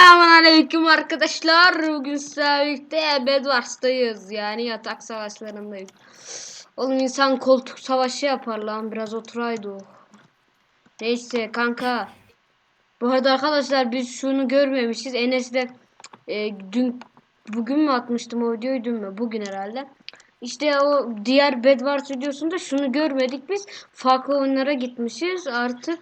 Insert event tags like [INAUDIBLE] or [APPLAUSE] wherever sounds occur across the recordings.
Selamünaleyküm arkadaşlar. Bugün sizlerle Bedwars'tayız. Yani yatak savaşlarındayız. Oğlum insan koltuk savaşı yapar lan. Biraz oturaydı o. Neyse kanka. Bu arada arkadaşlar biz şunu görmemişiz. Enes de e, dün bugün mü atmıştım o videoyu dün mü? Bugün herhalde. İşte o diğer Bedwars videosunda şunu görmedik biz. Farklı oyunlara gitmişiz. Artık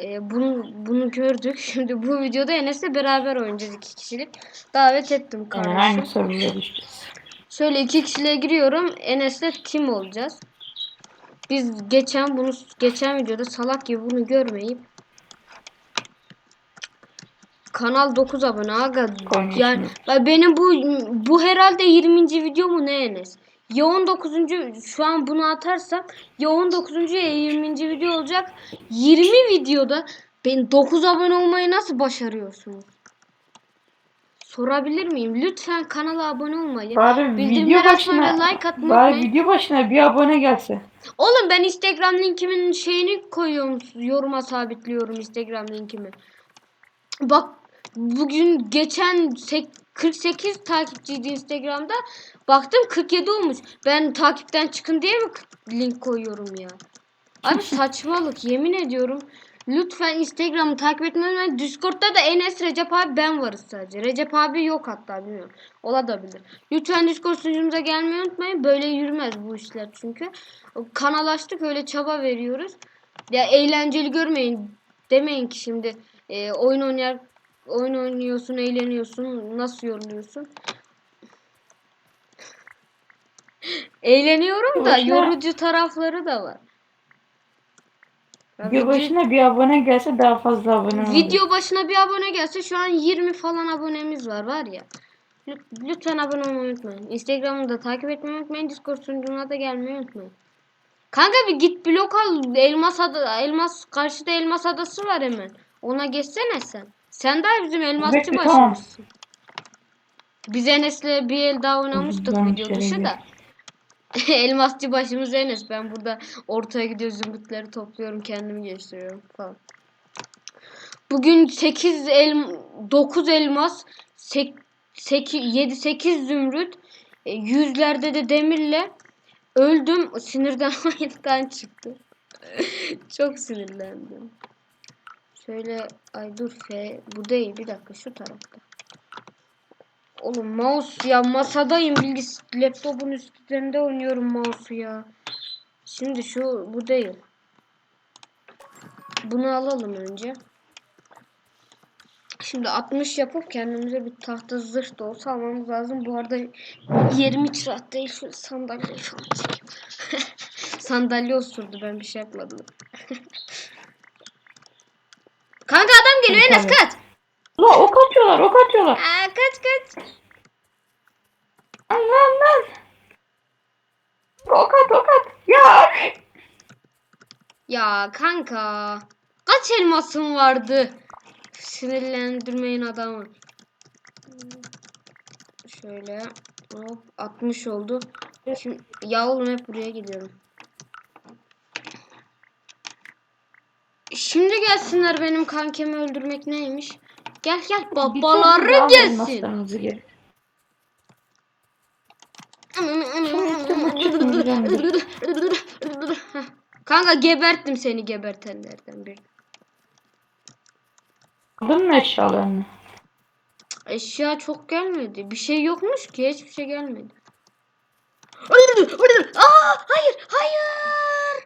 e, bunu bunu gördük. [LAUGHS] Şimdi bu videoda Enes'le beraber oynayacağız iki kişilik. Davet ettim kardeşim. aynı soruya düşeceğiz. Şöyle iki kişiliğe giriyorum. Enes'le team olacağız. Biz geçen bunu geçen videoda salak gibi bunu görmeyip Kanal 9 abone aga. Yani benim bu bu herhalde 20. video mu ne Enes? Ya 19. şu an bunu atarsam ya 19. ya 20. video olacak. 20 videoda ben 9 abone olmayı nasıl başarıyorsunuz? Sorabilir miyim? Lütfen kanala abone olmayı. Bari video başına, like atmayı bari unutmayın. video başına bir abone gelse. Oğlum ben Instagram linkimin şeyini koyuyorum. Yoruma sabitliyorum Instagram linkimi. Bak bugün geçen sek- 48 takipçiydi Instagram'da. Baktım 47 olmuş. Ben takipten çıkın diye mi link koyuyorum ya? Abi saçmalık yemin ediyorum. Lütfen Instagram'ı takip etmeyi unutmayın. Discord'da da Enes Recep abi ben varız sadece. Recep abi yok hatta bilmiyorum. Ola da bilir. Lütfen Discord sunucumuza gelmeyi unutmayın. Böyle yürümez bu işler çünkü. Kanal açtık öyle çaba veriyoruz. Ya eğlenceli görmeyin. Demeyin ki şimdi e, oyun oynar oyun oynuyorsun, eğleniyorsun, nasıl yoruluyorsun? Eğleniyorum da Başına- yorucu tarafları da var. Video başına bir abone gelse daha fazla abone olur. Video başına bir abone gelse şu an 20 falan abonemiz var var ya. Lü- Lütfen abone olmayı unutmayın. Instagram'ı da takip etmeyi unutmayın. Discord sunucuna da gelmeyi unutmayın. Kanka bir git blok al. Elmas ada, elmas karşıda elmas adası var hemen. Ona geçsene sen. Sen daha bizim elmasçı Bekle, tamam. başımızsın. Biz Enes'le bir el daha oynamıştık Ben video dışı da. [LAUGHS] elmasçı başımız Enes. Ben burada ortaya gidiyor zımbıtları topluyorum kendimi geliştiriyorum falan. Bugün 8 el 9 elmas 8 7 8 zümrüt e, yüzlerde de demirle öldüm sinirden [LAUGHS] oyundan çıktı. [LAUGHS] Çok sinirlendim. Şöyle ay dur F bu değil bir dakika şu tarafta. Oğlum mouse ya masadayım bilgis laptopun üstünde oynuyorum mouse'u ya. Şimdi şu bu değil. Bunu alalım önce. Şimdi 60 yapıp kendimize bir tahta zırh da olsa almamız lazım. Bu arada yerim hiç rahat değil. Şu sandalyeyi falan. [LAUGHS] Sandalye osurdu ben bir şey yapmadım. [LAUGHS] Adam geliyor Enes kaç. La ok atıyorlar ok atıyorlar. Aa, kaç kaç. Lan lan lan. Ok at ok at. Ya. Ya kanka. Kaç elmasın vardı? Sinirlendirmeyin adamı. Şöyle. Hop 60 oldu. Şimdi ya oğlum hep buraya gidiyorum. Şimdi gelsinler benim kankemi öldürmek neymiş? Gel gel babaları gelsin. [LAUGHS] Kanka geberttim seni gebertenlerden biri. Aldın mı eşyalarını? Eşya çok gelmedi. Bir şey yokmuş ki hiçbir şey gelmedi. Aa, hayır, hayır.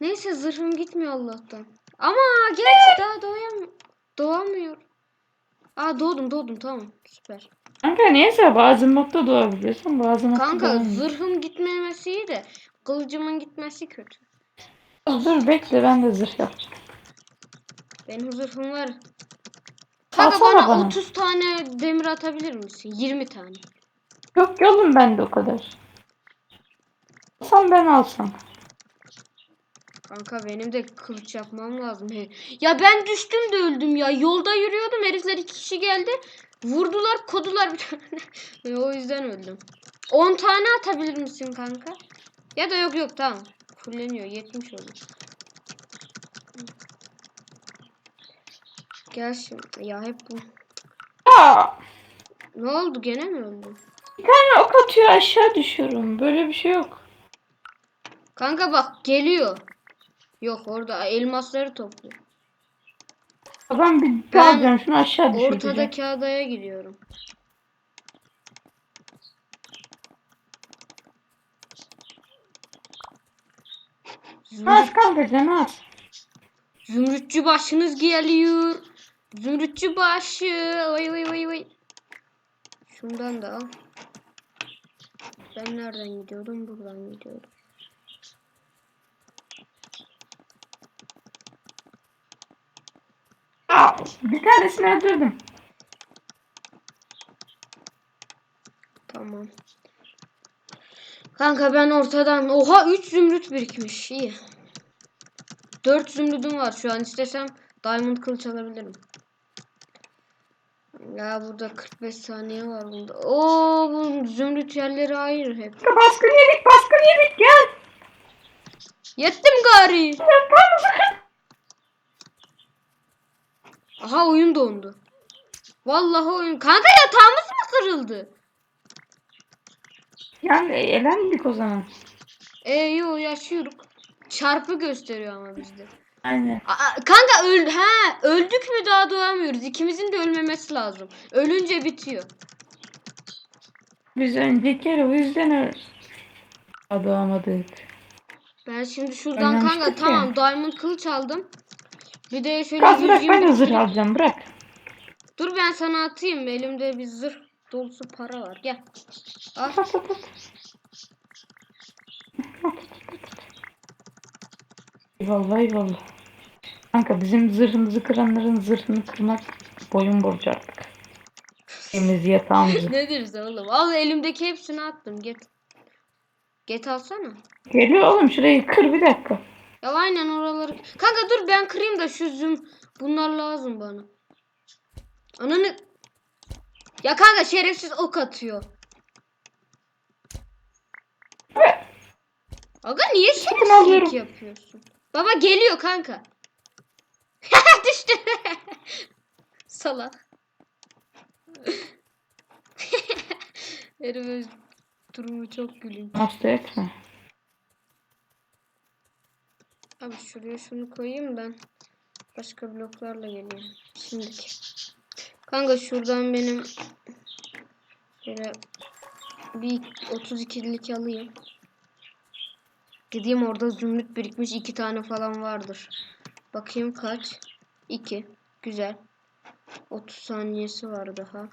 Neyse zırhım gitmiyor Allah'tan. Ama gerçi daha doğayam doğamıyor. Aa doğdum doğdum tamam süper. Kanka neyse bazı modda doğabiliyorsun bazı modda Kanka doğamıyorsun. zırhım gitmemesi iyi de kılıcımın gitmesi kötü. Dur bekle ben de zırh yapacağım. Benim zırhım var. Kanka bana, bana. 30 tane demir atabilir misin? 20 tane. Yok yolum bende o kadar. Alsam ben alsam. Kanka benim de kılıç yapmam lazım. Ya ben düştüm de öldüm ya. Yolda yürüyordum. Herifler iki kişi geldi. Vurdular, kodular bir tane. [LAUGHS] O yüzden öldüm. 10 tane atabilir misin kanka? Ya da yok yok tamam. Fulleniyor. 70 oldu. Gel şimdi. Ya hep bu. Aa, Ne oldu gene mi öldün? bir tane ok atıyor aşağı düşüyorum. Böyle bir şey yok. Kanka bak geliyor. Yok orada elmasları topluyor. Ben bir Ben dalacağım şunu aşağı düşüreceğim. Ortadaki adaya gidiyorum. Az Zümrüt, kanka canı az. zümrütçü başınız geliyor. Zümrütçü başı. Vay vay vay vay. Şundan da al. Ben nereden gidiyordum? Buradan gidiyordum. Aa, bir tanesini öldürdüm. Tamam. Kanka ben ortadan oha 3 zümrüt birikmiş. İyi. 4 zümrüdüm var şu an istesem diamond kılıç alabilirim. Ya burada 45 saniye var bunda. Oo bu zümrüt yerleri ayrı hep. Baskın yedik baskın yedik gel. Yettim gari. Aha oyun dondu. Vallahi oyun. Kanka yatağımız mı kırıldı? Yani elendik o zaman. E yo yaşıyoruz. Çarpı gösteriyor ama bizde. Aynen. Aa, kanka öl ha öldük mü daha doğamıyoruz. İkimizin de ölmemesi lazım. Ölünce bitiyor. Biz önceki kere o yüzden öyle. Adamadık. Ben şimdi şuradan Oynamıştık kanka ya. tamam diamond kılıç aldım. Bir de şöyle Kaz bırak ben de zırh alacağım bırak. Dur ben sana atayım. Elimde bir zırh dolusu para var. Gel. Al. At at at. Eyvallah eyvallah. Kanka bizim zırhımızı kıranların zırhını kırmak boyun borcu artık. Temiz yatağımızı. [LAUGHS] ne diyorsun oğlum? Al elimdeki hepsini attım. Get. Get alsana. Geliyor oğlum şurayı kır bir dakika. Ya aynen oraları. Kanka dur ben kırayım da şu züm. Bunlar lazım bana. Ananı. Ya kanka şerefsiz ok atıyor. Aga niye şerefsizlik yapıyorsun? Baba geliyor kanka. [LAUGHS] Düştü. Salak. [LAUGHS] Herif durumu çok gülünç. Hasta etme. Abi şuraya şunu koyayım ben. Başka bloklarla geleyim. Şimdiki. Kanka şuradan benim şöyle bir 32'lik alayım. Gideyim orada zümrüt birikmiş iki tane falan vardır. Bakayım kaç? 2. Güzel. 30 saniyesi var daha.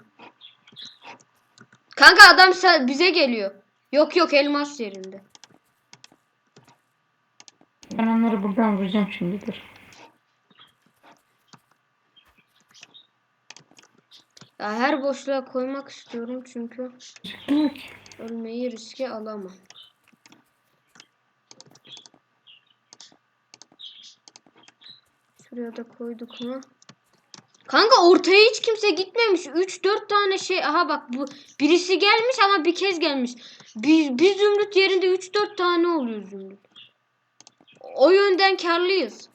Kanka adam bize geliyor. Yok yok elmas yerinde. Ben onları buradan vuracağım şimdi dur. Ya her boşluğa koymak istiyorum çünkü ölmeyi riske alamam. Şuraya da koyduk mu? Kanka ortaya hiç kimse gitmemiş. 3-4 tane şey. Aha bak bu birisi gelmiş ama bir kez gelmiş. Bir, bir zümrüt yerinde 3-4 tane oluyor zümrüt. O yönden karlıyız.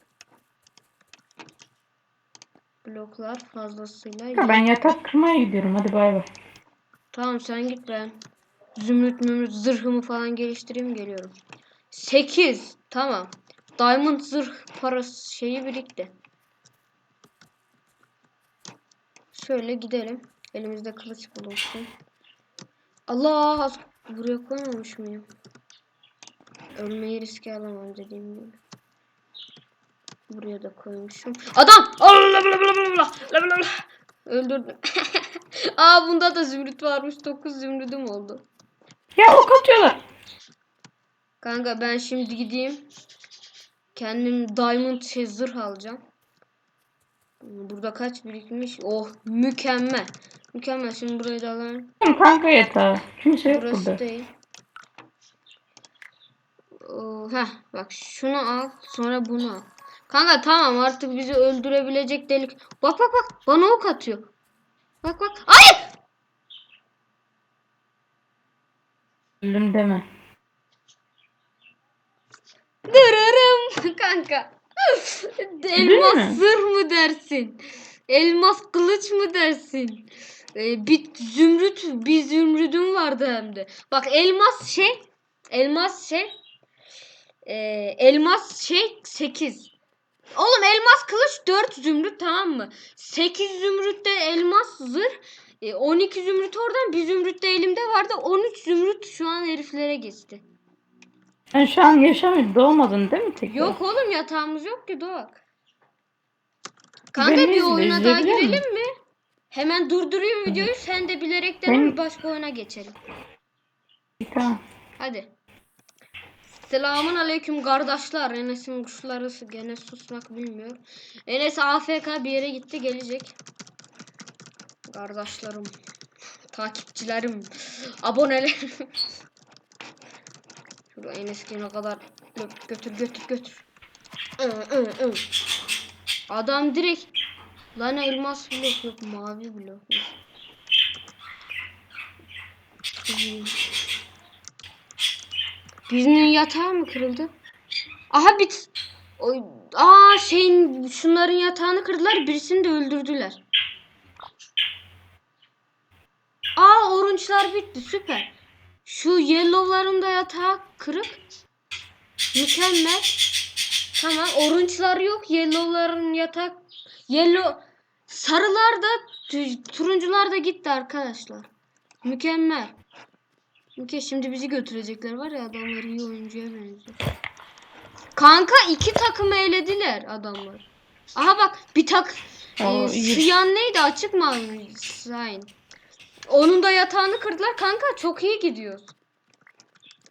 Bloklar fazlasıyla. Ha, Ben yatak kırmaya gidiyorum hadi bay bay. Tamam sen git ben. Zümrüt mümrüt zırhımı falan geliştireyim geliyorum. 8. Tamam. Diamond zırh parası şeyi birikti. Şöyle gidelim. Elimizde kılıç bulunsun. Allah! Buraya koymamış mıyım? Ölmeyi riske alamam dediğim gibi. Buraya da koymuşum. Adam! Allah Allah Allah Allah Allah. Öldürdüm. [LAUGHS] Aa bunda da zümrüt varmış. 9 zümrüdüm oldu. Ya ok atıyorlar. Kanka ben şimdi gideyim. Kendim diamond şey zırh alacağım. Burada kaç birikmiş? Oh mükemmel. Mükemmel. Şimdi burayı da alalım. Kanka yatağı. Kimse yok Burası burada. değil. Heh bak şunu al. Sonra bunu al. Kanka tamam artık bizi öldürebilecek delik. Bak bak bak. Bana ok atıyor. Bak bak. Hayır. Öldüm deme. Dırırım [LAUGHS] kanka. Elmas zırh mı dersin? Elmas kılıç mı dersin? Ee, bir zümrüt bir zümrüdüm vardı hem de. Bak elmas şey elmas şey ee, elmas şey 8. Oğlum elmas kılıç 4 zümrüt tamam mı? 8 zümrütte elmas zırh e, 12 zümrüt oradan bir zümrüt de elimde vardı. 13 zümrüt şu an heriflere geçti. Sen şu an yaşamıyor doğmadın değil mi tekrar? Yok oğlum yatağımız yok ki Doğak. Kanka Beni bir izle, oyuna daha izleyebilir girelim mi? Hemen durdurayım videoyu sen de bilerekten Ben- bir başka oyuna geçelim. Tamam. Hadi. Selamun aleyküm kardeşler. Enes'in kuşları gene susmak bilmiyor. Enes AFK bir yere gitti gelecek. Kardeşlerim. Takipçilerim. Abonelerim. [LAUGHS] Şurada Enes gene kadar Gö- götür götür götür. Adam direkt lan elmas blok yok mavi blok. Birinin yatağı mı kırıldı? Aha bit. Oy, aa şeyin şunların yatağını kırdılar. Birisini de öldürdüler. Aa orange'lar bitti. Süper. Şu yellow'ların da yatağı kırık. Mükemmel. Tamam orange'lar yok. Yellow'ların yatak yellow sarılar da tu- turuncular da gitti arkadaşlar. Mükemmel. Mükemmel. Şimdi bizi götürecekler var ya adamlar iyi oyuncuya benziyor. Kanka iki takımı elediler adamlar. Aha bak bir tak Oo, e. Siyan neydi açık mavi Sign. Onun da yatağını kırdılar kanka çok iyi gidiyoruz.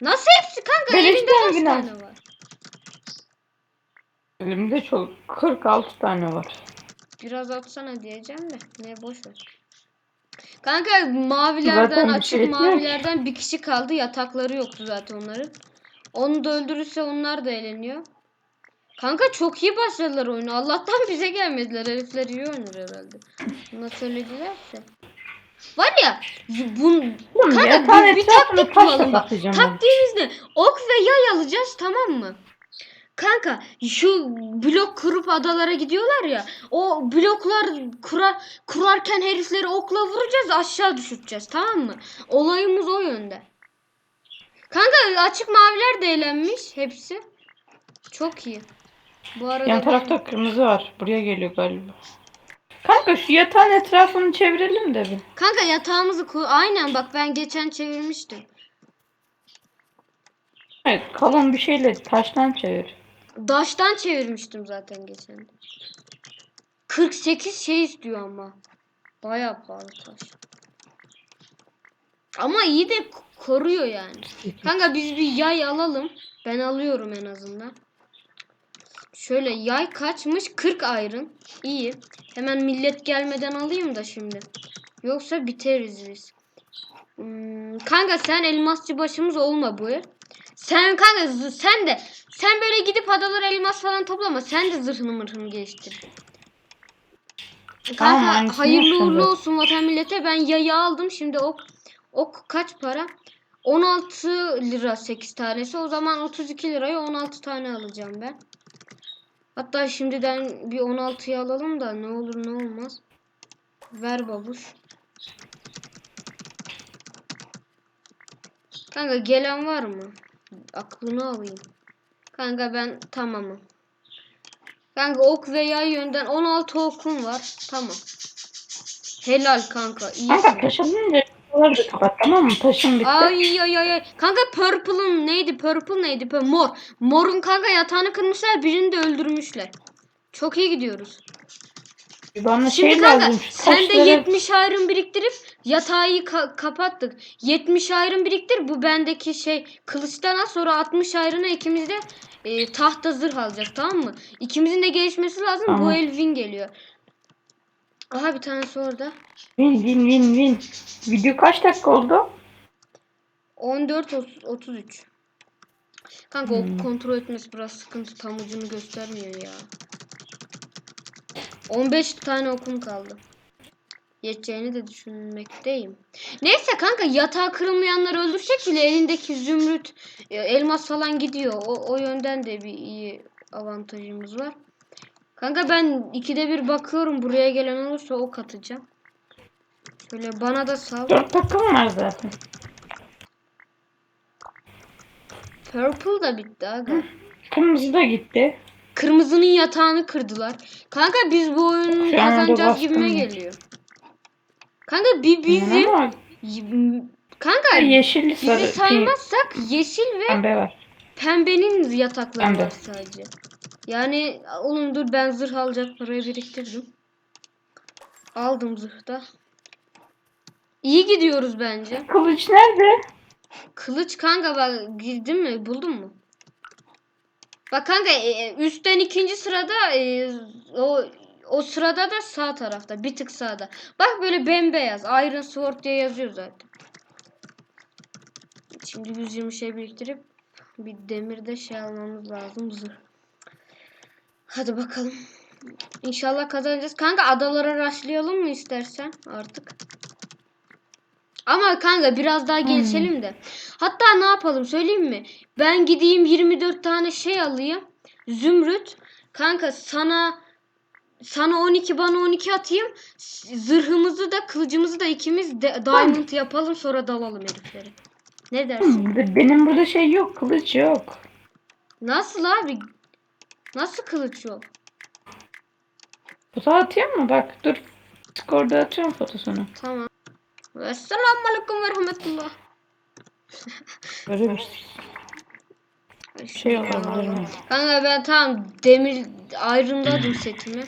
Nasıl hepsi kanka Ben elinde kaç günah. tane var? Elimde çok 46 tane var. Biraz atsana diyeceğim de ne boş ver. Kanka mavilerden Zaten bir açık şey etmiyor ki. mavilerden bir kişi kaldı yatakları yoktu zaten onların. Onu da öldürürse onlar da eğleniyor. Kanka çok iyi başladılar oyunu. Allah'tan bize gelmediler. Herifler iyi oynar herhalde. Buna söyledilerse. Var ya bun, Kanka, yatağın bir- bir taktik bulalım bak. Taktiğimiz ne? Ok ve yay alacağız tamam mı? Kanka şu blok kurup adalara gidiyorlar ya. O bloklar kura, kurarken herifleri okla vuracağız aşağı düşüreceğiz tamam mı? Olayımız o yönde. Kanka açık maviler de eğlenmiş hepsi. Çok iyi. Bu arada Yan tarafta kırmızı var. Buraya geliyor galiba. Kanka şu yatağın etrafını çevirelim de bir. Kanka yatağımızı kur... Aynen bak ben geçen çevirmiştim. Evet kalın bir şeyle taştan çevir. Daştan çevirmiştim zaten geçen. 48 şey istiyor ama. Bayağı pahalı taş. Ama iyi de koruyor yani. [LAUGHS] Kanka biz bir yay alalım. Ben alıyorum en azından. Şöyle yay kaçmış? 40 ayrın. İyi. Hemen millet gelmeden alayım da şimdi. Yoksa biteriz biz. Hmm, kanka sen elmasçı başımız olma bu. Sen kanka sen de sen böyle gidip adalara elmas falan toplama. Sen de zırhını mırhını geliştir. Tamam, Kanka aynısını hayırlı uğurlu zaten. olsun vatan millete. Ben yayı aldım. Şimdi ok ok kaç para? 16 lira 8 tanesi. O zaman 32 liraya 16 tane alacağım ben. Hatta şimdiden bir 16'yı alalım da ne olur ne olmaz. Ver babuş. Kanka gelen var mı? Aklını alayım. Kanka ben tamamım. Kanka ok ve yay yönden 16 okum var. Tamam. Helal kanka. iyisin. Kanka buraları da kapat tamam mı? Taşın bitti. Ay ay ay ay. Kanka purple'ın neydi? Purple neydi? Pur- Mor. Mor'un kanka yatağını kırmışlar. Birini de öldürmüşler. Çok iyi gidiyoruz. Bana Şimdi şey kanka lazım. sen de taşları- 70 ayrım biriktirip yatağı ka- kapattık. 70 ayrım biriktir. Bu bendeki şey kılıçtan al sonra 60 ayrına ikimiz de e, tahta zırh alacağız tamam mı? İkimizin de gelişmesi lazım. Bu Tamam. el win geliyor. Aha bir tanesi orada. Win win win win. Video kaç dakika oldu? 14 otuz- 33. Kanka Hmm. o kontrol etmesi biraz sıkıntı. Tam ucunu göstermiyor ya. 15 tane okum kaldı. Yeteceğini de düşünmekteyim. Neyse kanka yatağı kırılmayanları öldürsek bile elindeki zümrüt, e, elmas falan gidiyor. O, o yönden de bir iyi avantajımız var. Kanka ben ikide bir bakıyorum buraya gelen olursa ok atacağım. Şöyle bana da sal. Dört takım var zaten. Purple da bitti aga. Kırmızı da gitti. Kırmızının yatağını kırdılar. Kanka biz bu oyunu anda kazanacağız gibime geliyor. Kanka bir bizim kanka yeşil bizi sarı saymazsak yeşil ve pembe var. pembenin yatakları Pembe. var sadece. Yani oğlum dur ben zırh alacak parayı biriktirdim. Aldım zırhta. İyi gidiyoruz bence. Kılıç nerede? Kılıç kanka bak girdin mi? Buldun mu? Bak kanka e, üstten ikinci sırada e, o o sırada da sağ tarafta bir tık sağda. Bak böyle bembeyaz Iron Sword diye yazıyor zaten. Şimdi 120 şey biriktirip bir demirde şey almamız lazım zırh. Hadi bakalım. İnşallah kazanacağız. Kanka adalara raşlayalım mı istersen artık? Ama kanka biraz daha gelişelim de. Hatta ne yapalım söyleyeyim mi? Ben gideyim 24 tane şey alayım. Zümrüt. Kanka sana sana 12 bana 12 atayım. Zırhımızı da kılıcımızı da ikimiz de, diamond yapalım sonra dalalım heriflere. Ne dersin? Hmm, Benim burada şey yok. Kılıç yok. Nasıl abi? Nasıl kılıç yok? Foto atayım mı? Bak dur. Discord'da atıyorum fotosunu. Tamam. Esselamu aleyküm ve rahmetullah. Böyle bir şey olabilir mi? Kanka ben tam demir ayrımladım setimi.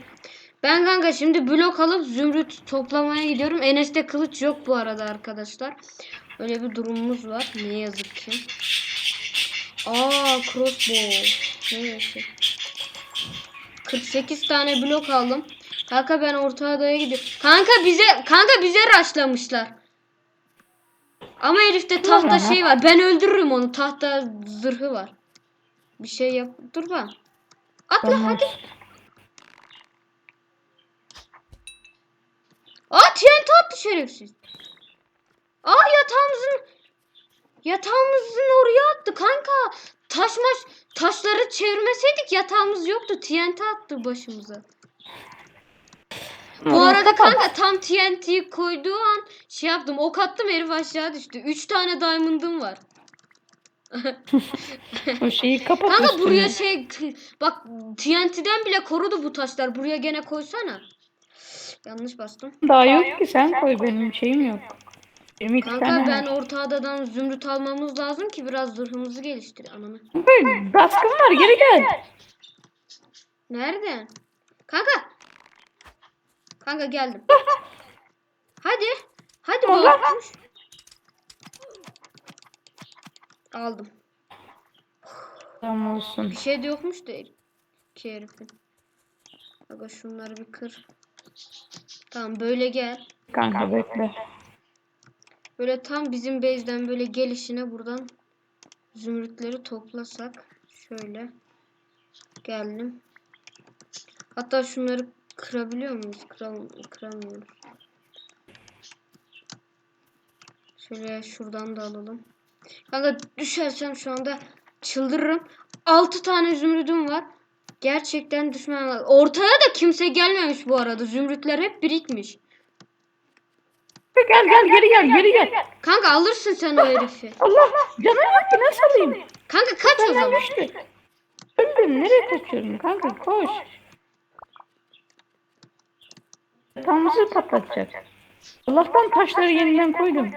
Ben kanka şimdi blok alıp zümrüt toplamaya gidiyorum. Enes'te kılıç yok bu arada arkadaşlar. Öyle bir durumumuz var. Ne yazık ki. Aa crossbow. Neyse. 48 tane blok aldım. Kanka ben orta adaya gidiyorum. Kanka bize kanka bize raşlamışlar. Ama herifte tahta şey var. Ben öldürürüm onu. Tahta zırhı var. Bir şey yap. Dur bak. Atla Tamam. hadi. Aa TNT attı şerefsiz. Aa yatağımızın yatağımızın oraya attı kanka. Taş maş taşları çevirmeseydik yatağımız yoktu. TNT attı başımıza. Bu arada kanka tam TNT'yi koyduğu an şey yaptım. Ok attım herif aşağı düştü. 3 tane diamond'ım var. [LAUGHS] O şeyi kapat Kanka buraya şey bak TNT'den bile korudu bu taşlar. Buraya gene koysana. Yanlış bastım. Daha yok ki sen koy benim şeyim yok. Benim Kanka tane ben orta adadan zümrüt almamız lazım ki biraz zırhımızı geliştir ananı. Baskın var geri gel. Nereden? Kanka. Kanka geldim. Hadi. Hadi bakmış. Aldım. Tamam olsun. Bir şey de yokmuş da ki herifin. Aga şunları bir kır. Tamam böyle gel. Kanka bekle. Böyle tam bizim base'den böyle gelişine buradan zümrütleri toplasak. Şöyle. Geldim. Hatta şunları kırabiliyor muyuz? Kıram kıramıyoruz. Şöyle şuradan da alalım. Kanka düşersem şu anda çıldırırım. 6 tane zümrüdüm var. Gerçekten düşman var. Ortaya da kimse gelmemiş bu arada. Zümrütler hep birikmiş. Gel gel geri gel geri gel. Kanka alırsın sen o herifi. Allah canım yok ki nasıl alayım? Kanka kaç o zaman. düştü. Öldüm nereye kaçıyorum kanka koş. Yatağımızı patlatacak. Allah'tan taşları yeniden koydum.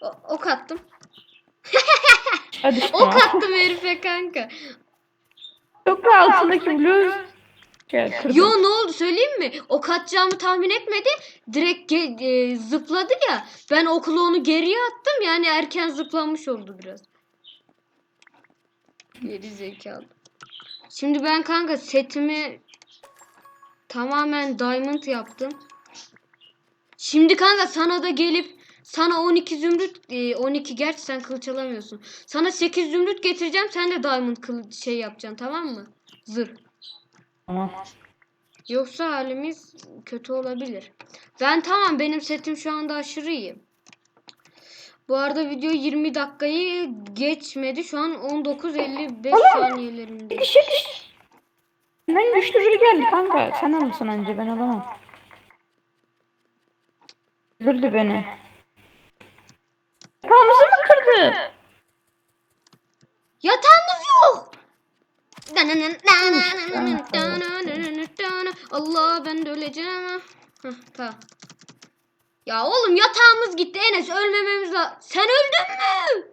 O- ok attım. Hadi işte. [LAUGHS] Ok attım herife kanka. Yok da altındaki şey kırdım. Yo ne oldu söyleyeyim mi? Ok atacağımı tahmin etmedi. Direkt e, zıpladı ya. Ben okula onu geriye attım. Yani erken zıplamış oldu biraz. Geri zekalı. Şimdi ben kanka setimi tamamen diamond yaptım. Şimdi kanka sana da gelip sana 12 zümrüt e, 12 gerçi sen kılıç alamıyorsun. Sana 8 zümrüt getireceğim. Sen de diamond kılıç şey yapacaksın tamam mı? Zırh. Tamam. Yoksa halimiz kötü olabilir. Ben tamam benim setim şu anda aşırı iyi. Bu arada video 20 dakikayı geçmedi. Şu an 19.55 Oğlum! saniyelerinde. Dikiş dikiş. Ben güçlü biri geldi kanka. Sen alırsın önce ben alamam. Öldürdü beni. Yatağımızı mı kırdı? Yatağımız yok. Allah ben de öleceğim. Heh, tamam. Ya oğlum yatağımız gitti Enes ölmememiz lazım. Sen öldün mü?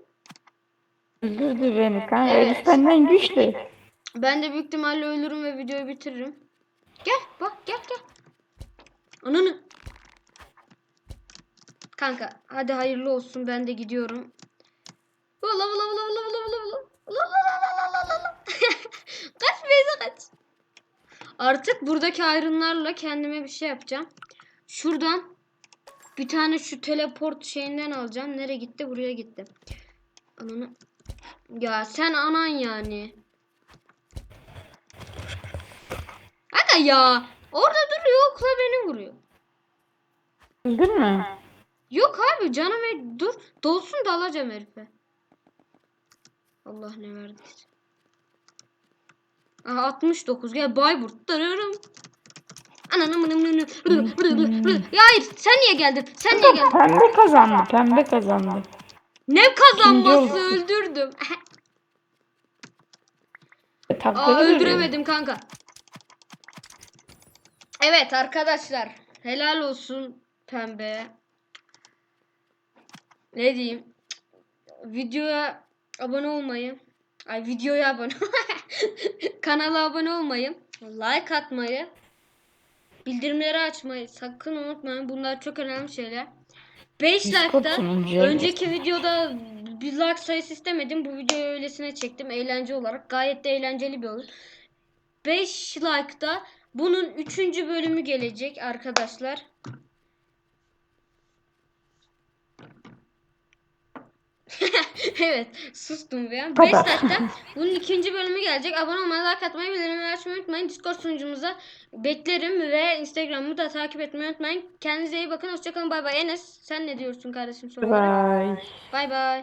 Öldürdü beni kanka. Evet. Elif benden güçlü. Ben de büyük ihtimalle ölürüm ve videoyu bitiririm. Gel bak gel gel. Ananı. Kanka hadi hayırlı olsun ben de gidiyorum. Ula ula ula ula ula ula ula. Ula ula ula ula ula ula. kaç Beyza kaç. Artık buradaki ayrımlarla kendime bir şey yapacağım. Şuradan bir tane şu teleport şeyinden alacağım. Nereye gitti? Buraya gitti. Ananı. Ya sen anan yani. Aga ya. Orada duruyor yoksa beni vuruyor. Öldün mü? Yok abi canım dur. Dolsun da alacağım herife. Allah ne verdiyse. Aha 69 gel Bayburt. Dırırım. Ananı mını mını mını. Ya hayır sen niye geldin? Sen niye geldin? Pembe kazandı. Pembe kazandı. Ne kazanması öldürdüm. Takları Aa öldüremedim kanka. Evet arkadaşlar. Helal olsun pembe. Ne diyeyim? Videoya abone olmayı. Ay videoya abone. [LAUGHS] Kanala abone olmayı. Like atmayı. Bildirimleri açmayı sakın unutmayın. Bunlar çok önemli şeyler. 5 Discord like'da önceki videoda bir like sayısı istemedim. Bu videoyu öylesine çektim. Eğlence olarak. Gayet de eğlenceli bir oyun. 5 like'da bunun 3. bölümü gelecek arkadaşlar. [LAUGHS] evet sustum an. 5 Baba. dakika bunun ikinci bölümü gelecek. Abone olmayı, like atmayı, bildirimleri açmayı unutmayın. Discord sunucumuza beklerim ve Instagram'ımı da takip etmeyi unutmayın. Kendinize iyi bakın. Hoşçakalın. Bay bay. Enes sen ne diyorsun kardeşim? Sonra. Bye. Bay bay.